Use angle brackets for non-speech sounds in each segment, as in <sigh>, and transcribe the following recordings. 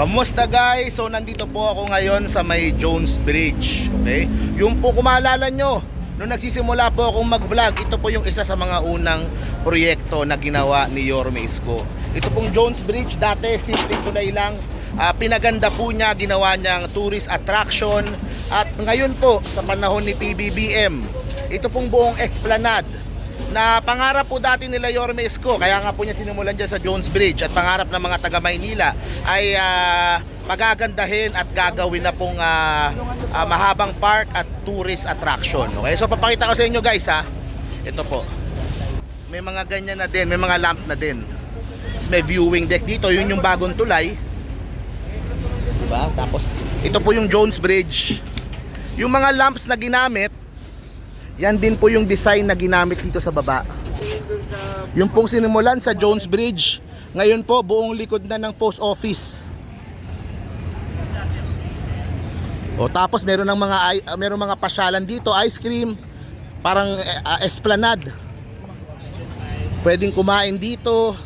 Kamusta guys? So nandito po ako ngayon sa may Jones Bridge. Okay? Yung po kung maalala nyo, nung nagsisimula po akong mag-vlog, ito po yung isa sa mga unang proyekto na ginawa ni Yorme Isko. Ito pong Jones Bridge, dati simpleng tulay lang. Ah, pinaganda po niya, ginawa niyang tourist attraction. At ngayon po, sa panahon ni PBBM, ito pong buong esplanade na pangarap po dati nila Yorme Isko kaya nga po niya sinimulan dyan sa Jones Bridge. At pangarap ng mga taga Maynila ay ah, pagagandahin at gagawin na pong ah, ah, mahabang park at tourist attraction. Okay so papakita ko sa inyo guys ha. Ito po. May mga ganyan na din. May mga lamp na din. Tapos may viewing deck dito. Yun yung bagong tulay. Diba? tapos ito po yung Jones Bridge. Yung mga lamps na ginamit yan din po yung design na ginamit dito sa baba. Yung pong sinimulan sa Jones Bridge, ngayon po buong likod na ng post office. O tapos meron ng mga uh, meron mga pasyalan dito, ice cream, parang uh, esplanade. Pwedeng kumain dito.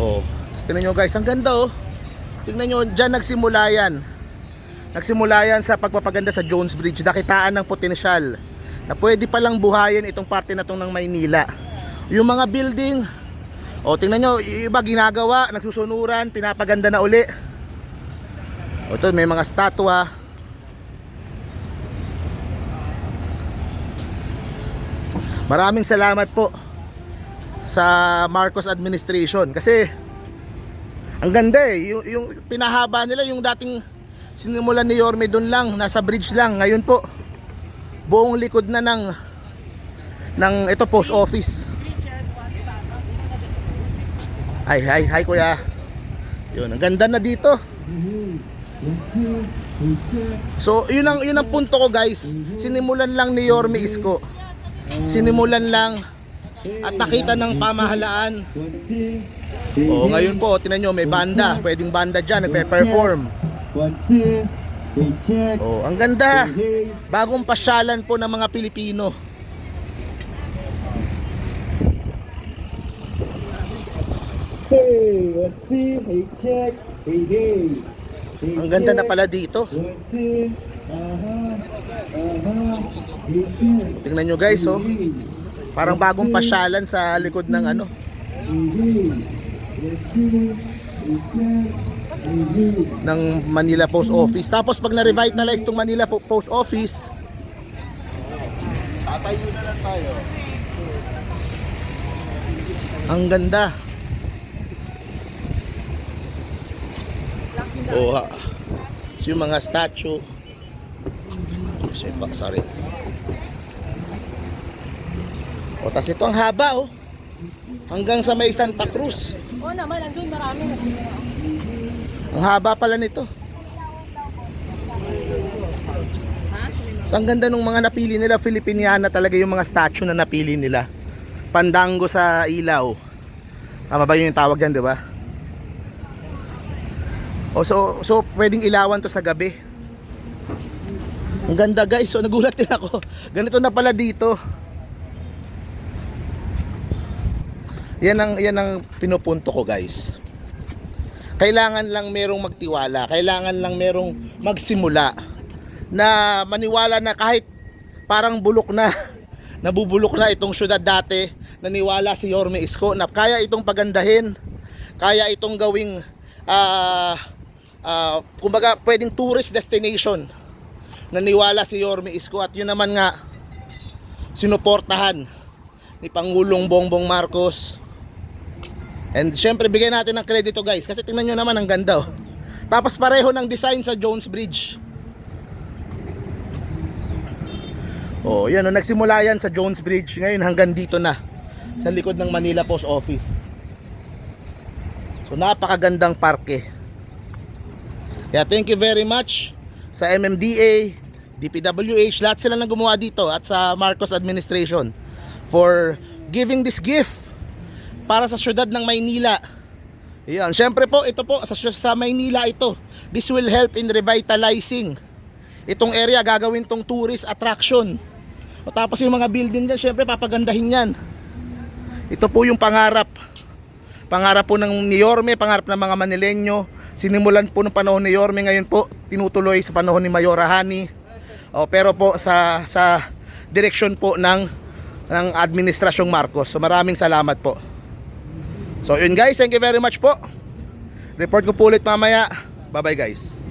Oh, tingnan nyo guys, ang ganda oh. Tingnan nyo, dyan nagsimula yan. Nagsimula yan sa pagpapaganda sa Jones Bridge, nakitaan ng potensyal na pwede palang buhayin itong parte na tong ng Maynila. Yung mga building, o tingnan nyo, iba ginagawa, nagsusunuran, pinapaganda na uli. O ito, may mga statwa. Maraming salamat po sa Marcos administration kasi ang ganda eh, yung, yung pinahaba nila yung dating sinimulan ni Yorme doon lang, nasa bridge lang. Ngayon po, buong likod na ng ng ito post office. Ay, hi, hi kuya. Yun, ang ganda na dito. So, yun ang yun ang punto ko, guys. Sinimulan lang ni Yorme Isko. Sinimulan lang at nakita ng pamahalaan. Oh, ngayon po, tinan nyo, may banda. Pwedeng banda dyan, nagpe-perform. One, two, check. Oh, ang ganda. Hey, Bagong pasyalan po ng mga Pilipino. hey, one, two, hey, check. Hey, hey. Hey, Ang ganda na pala dito. One, two, aha, aha, hey, check. Tingnan nyo guys, oh. Parang bagong pasyalan sa likod ng ano. hey, hey. One, two, hey, check. Ng Manila Post Office. Tapos pag na-revitalize tong Manila Po- Post Office, tatayo na lang tayo. Ang ganda. Oh, ha. So, yung mga statue. Sorry, pa, sorry. O, tas ito ang haba, oh. Hanggang sa may Santa Cruz. Oo naman, andun marami. Ang haba pala nito. So, ang ganda ng mga napili nila, Filipiniana talaga yung mga statue na napili nila. Pandango sa ilaw. Tama ba yun yung tawag yan, di ba? O so, so pwedeng ilawan to sa gabi. Ang ganda guys, so nagulat din ako. Ganito na pala dito. Yan ang yan ang pinupunto ko guys. Kailangan lang merong magtiwala, kailangan lang merong magsimula. Na maniwala na kahit parang bulok na <laughs> nabubulok na itong syudad dati naniwala si Yorme Isko na kaya itong pagandahin kaya itong gawing ah ah, kumbaga pwedeng tourist destination. Naniwala si Yorme Isko at yun naman nga sinuportahan ni Pangulong Bongbong Marcos And syempre bigyan natin ng kredito guys kasi tingnan nyo naman ang ganda oh. Tapos pareho ng design sa Jones Bridge. Oh, yan oh, nagsimula yan sa Jones Bridge. Ngayon hanggang dito na sa likod ng Manila Post Office. So napakagandang parke. Kaya thank you very much sa MMDA, DPWH, lahat sila na gumawa dito at sa Marcos administration for giving this gift para sa syudad ng Maynila. Yan. Siyempre po, ito po, sa, sa Maynila ito. This will help in revitalizing. Itong area, gagawin tong tourist attraction. O tapos yung mga building dyan, siyempre papagandahin yan. Ito po yung pangarap. Pangarap po ng ni Yorme, pangarap ng mga Manilenyo. Sinimulan po ng panahon ni Yorme ngayon po, tinutuloy sa panahon ni Mayora Hani. O, pero po sa sa direksyon po ng ng Administrasyong Marcos. So maraming salamat po. So yun guys, thank you very much po. Report ko po ulit mamaya. Bye bye guys.